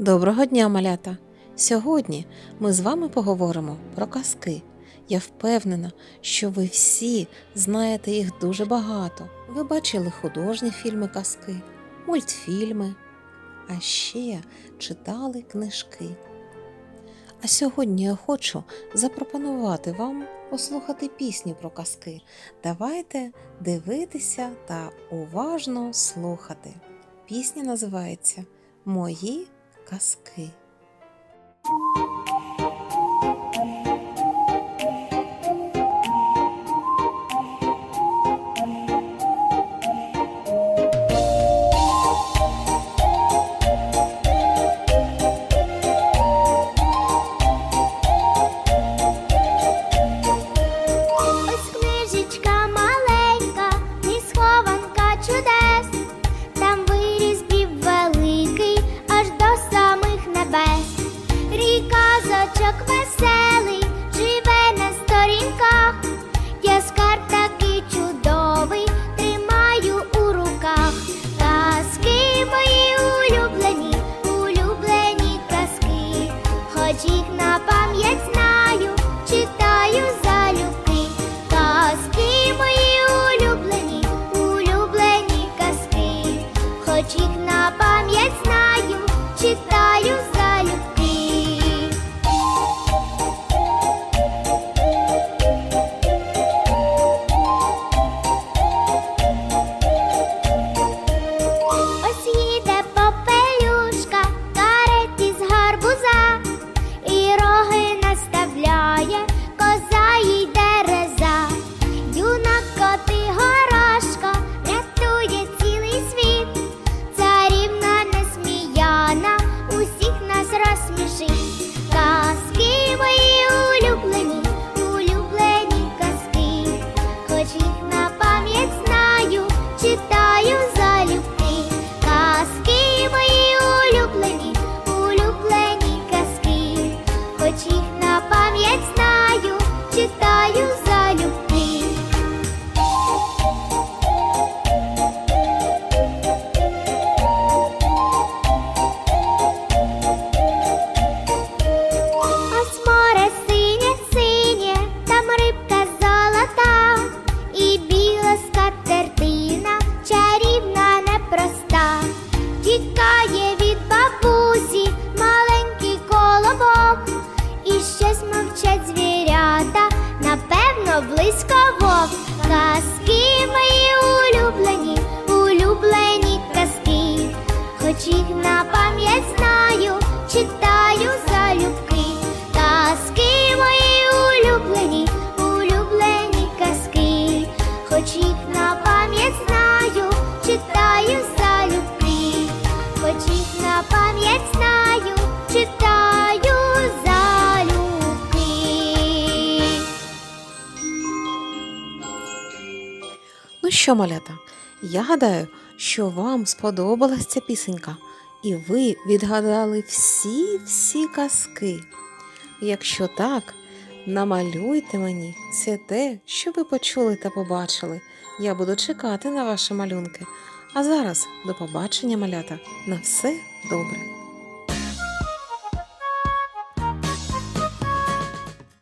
Доброго дня, малята! Сьогодні ми з вами поговоримо про казки. Я впевнена, що ви всі знаєте їх дуже багато. Ви бачили художні фільми казки, мультфільми, а ще читали книжки. А сьогодні я хочу запропонувати вам послухати пісню про казки. Давайте дивитися та уважно слухати. Пісня називається Мої казки. Ріка зочок веселий, живе на сторінках, я скарб такий чудовий, тримаю у руках. Казки мої улюблені, улюблені казки, хоч їх хоч і щось мовчать звірята, напевно, близько вовк. Казки мої улюблені, улюблені казки, хоч їх на пам'ять знаю, що, малята, я гадаю, що вам сподобалась ця пісенька, і ви відгадали всі-всі казки. Якщо так, намалюйте мені це те, що ви почули та побачили. Я буду чекати на ваші малюнки. А зараз до побачення, малята, на все добре.